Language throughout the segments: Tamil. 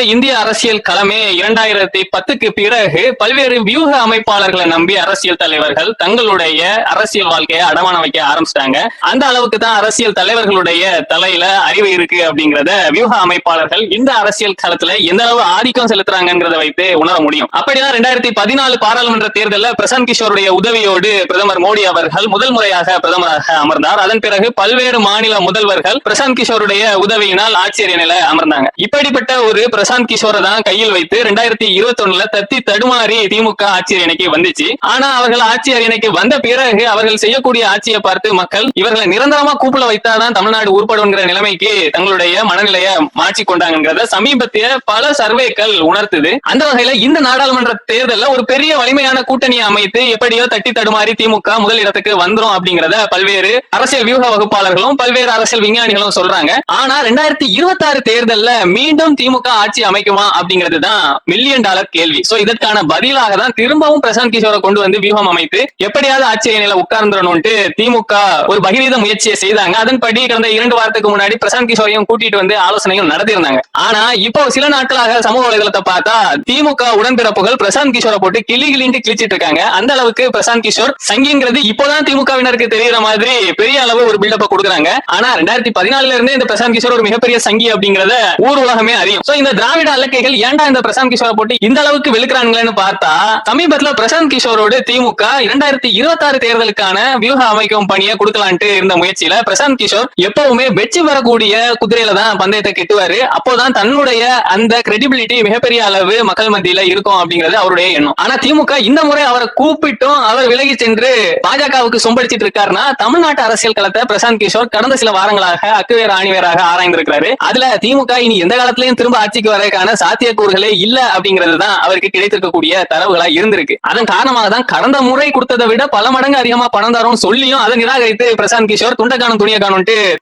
ஒட்டுமொத்த இந்திய அரசியல் களமே இரண்டாயிரத்தி பத்துக்கு பிறகு பல்வேறு வியூக அமைப்பாளர்களை நம்பி அரசியல் தலைவர்கள் தங்களுடைய அரசியல் வாழ்க்கையை அடமானம் வைக்க ஆரம்பிச்சிட்டாங்க. அந்த அளவுக்கு தான் அரசியல் தலைவர்களுடைய தலையில அறிவு இருக்கு அப்படிங்கறத வியூக அமைப்பாளர்கள் இந்த அரசியல் களத்துல எந்த அளவு ஆதிக்கம் செலுத்துறாங்கிறத வைத்து உணர முடியும். அப்படிதான் ரெண்டாயிரத்தி பதினாலு பாராளுமன்ற தேர்தலில் பிரசாந்த் கிஷோருடைய உதவியோடு பிரதமர் மோடி அவர்கள் முதல் முறையாக பிரதமராக அமர்ந்தார். அதன் பிறகு பல்வேறு மாநில முதல்வர்கள் பிரசாந்த் கிஷோருடைய உதவியினால் ஆச்சரிய நிலை அமர்ந்தாங்க. இப்படிப்பட்ட ஒரு பிரசாந்த் பிரசாந்த் கிஷோரை தான் கையில் வைத்து ரெண்டாயிரத்தி இருபத்தி ஒண்ணுல தத்தி தடுமாறி திமுக ஆட்சி அரியணைக்கு வந்துச்சு. ஆனா அவர்கள் ஆட்சி அரியணைக்கு வந்த பிறகு அவர்கள் செய்யக்கூடிய ஆட்சியை பார்த்து மக்கள் இவர்களை நிரந்தரமா கூப்பிட வைத்தாதான் தமிழ்நாடு உருப்படுங்கிற நிலைமைக்கு தங்களுடைய மனநிலையை மாற்றி கொண்டாங்கிறத சமீபத்திய பல சர்வேக்கள் உணர்த்துது. அந்த வகையில இந்த நாடாளுமன்ற தேர்தல்ல ஒரு பெரிய வலிமையான கூட்டணியை அமைத்து எப்படியோ தட்டி தடுமாறி திமுக முதல் இடத்துக்கு வந்துரும் அப்படிங்கறத பல்வேறு அரசியல் வியூக வகுப்பாளர்களும் பல்வேறு அரசியல் விஞ்ஞானிகளும் சொல்றாங்க. ஆனா ரெண்டாயிரத்தி இருபத்தி ஆறு தேர்தல்ல மீண்டும் திமுக ஆட்சி அமைக்குமா அப்படிங்கிறது தான் மில்லியன் டாலர் கேள்வி. சோ இதற்கான பதிலாக தான் திரும்பவும் பிரசாந்த் கிஷோரை கொண்டு வந்து வியூகம் அமைத்து எப்படியாவது ஆட்சி நிலை உட்கார்ந்துடணும்ட்டு திமுக ஒரு பகிரீத முயற்சியை செய்தாங்க. அதன்படி கடந்த இரண்டு வாரத்துக்கு முன்னாடி பிரசாந்த் கிஷோரையும் கூட்டிட்டு வந்து ஆலோசனையும் நடத்தியிருந்தாங்க. ஆனா இப்போ சில நாட்களாக சமூக வலைதளத்தை பார்த்தா திமுக உடன்பிறப்புகள் பிரசாந்த் கிஷோரை போட்டு கிளி கிளின்ட்டு கிழிச்சிட்டு இருக்காங்க. அந்த அளவுக்கு பிரசாந்த் கிஷோர் சங்கிங்கிறது இப்போதான் திமுகவினருக்கு தெரியற மாதிரி பெரிய அளவு ஒரு பில்டப்ப கொடுக்குறாங்க. ஆனா ரெண்டாயிரத்தி பதினாலுல இருந்தே இந்த பிரசாந்த் கிஷோர் ஒரு மிகப்பெரிய சங்கி அப்படிங்கறத ஊர் உலகமே அறியும். சோ இந்த திராவிட அல்லக்கைகள் ஏன்டா இந்த பிரசாந்த் கிஷோரை போட்டு இந்த அளவுக்கு வெளுக்கிறாங்களேன்னு பார்த்தா சமீபத்துல பிரசாந்த் கிஷோரோடு திமுக இரண்டாயிரத்தி இருபத்தி ஆறு தேர்தலுக்கான வியூக அமைக்கும் பணியை கொடுக்கலான்ட்டு இருந்த முயற்சியில பிரசாந்த் கிஷோர் எப்பவுமே வெற்றி பெறக்கூடிய குதிரையில தான் பந்தயத்தை கெட்டுவாரு. அப்போதான் தன்னுடைய அந்த கிரெடிபிலிட்டி மிகப்பெரிய அளவு மக்கள் மத்தியில இருக்கும் அப்படிங்கிறது அவருடைய எண்ணம். ஆனா திமுக இந்த முறை அவரை கூப்பிட்டும் அவர் விலகி சென்று பாஜகவுக்கு சொம்படிச்சிட்டு இருக்காருன்னா தமிழ்நாட்டு அரசியல் களத்தை பிரசாந்த் கிஷோர் கடந்த சில வாரங்களாக அக்குவேர் ஆணிவேராக ஆராய்ந்திருக்கிறாரு. அதுல திமுக இனி எந்த காலத்திலயும் திரும்ப ஆட்சிக்கு வரதுக்கான சாத்தியக்கூறுகளே இல்ல அப்படிங்கிறது தான் அவருக்கு கிடைத்திருக்கக்கூடிய தரவுகளா இருந்திருக்கு. அதன் காரணமாக தான் கடந்த முறை கொடுத்ததை விட பல மடங்கு அதிகமா பணம் தரும் சொல்லியும் அதை நிராகரித்து பிரசாந்த் கிஷோர் துண்டக்கானம் துணிய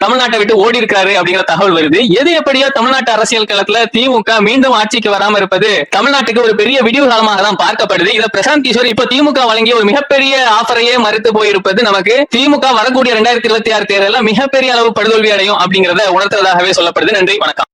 தமிழ்நாட்டை விட்டு ஓடி இருக்காரு அப்படிங்கிற தகவல் வருது. எது எப்படியோ தமிழ்நாட்டு அரசியல் களத்துல திமுக மீண்டும் ஆட்சிக்கு வராம இருப்பது தமிழ்நாட்டுக்கு ஒரு பெரிய விடிவு காலமாக தான் பார்க்கப்படுது. இதை பிரசாந்த் கிஷோர் இப்ப திமுக வழங்கிய ஒரு மிகப்பெரிய ஆஃபரையே மறுத்து போயிருப்பது நமக்கு திமுக வரக்கூடிய இரண்டாயிரத்தி இருபத்தி ஆறு தேர்தலில் மிகப்பெரிய அளவு படுதோல்வி அடையும் அப்படிங்கறத உணர்த்துவதாகவே சொல்லப்படுது. நன்றி வணக்கம்.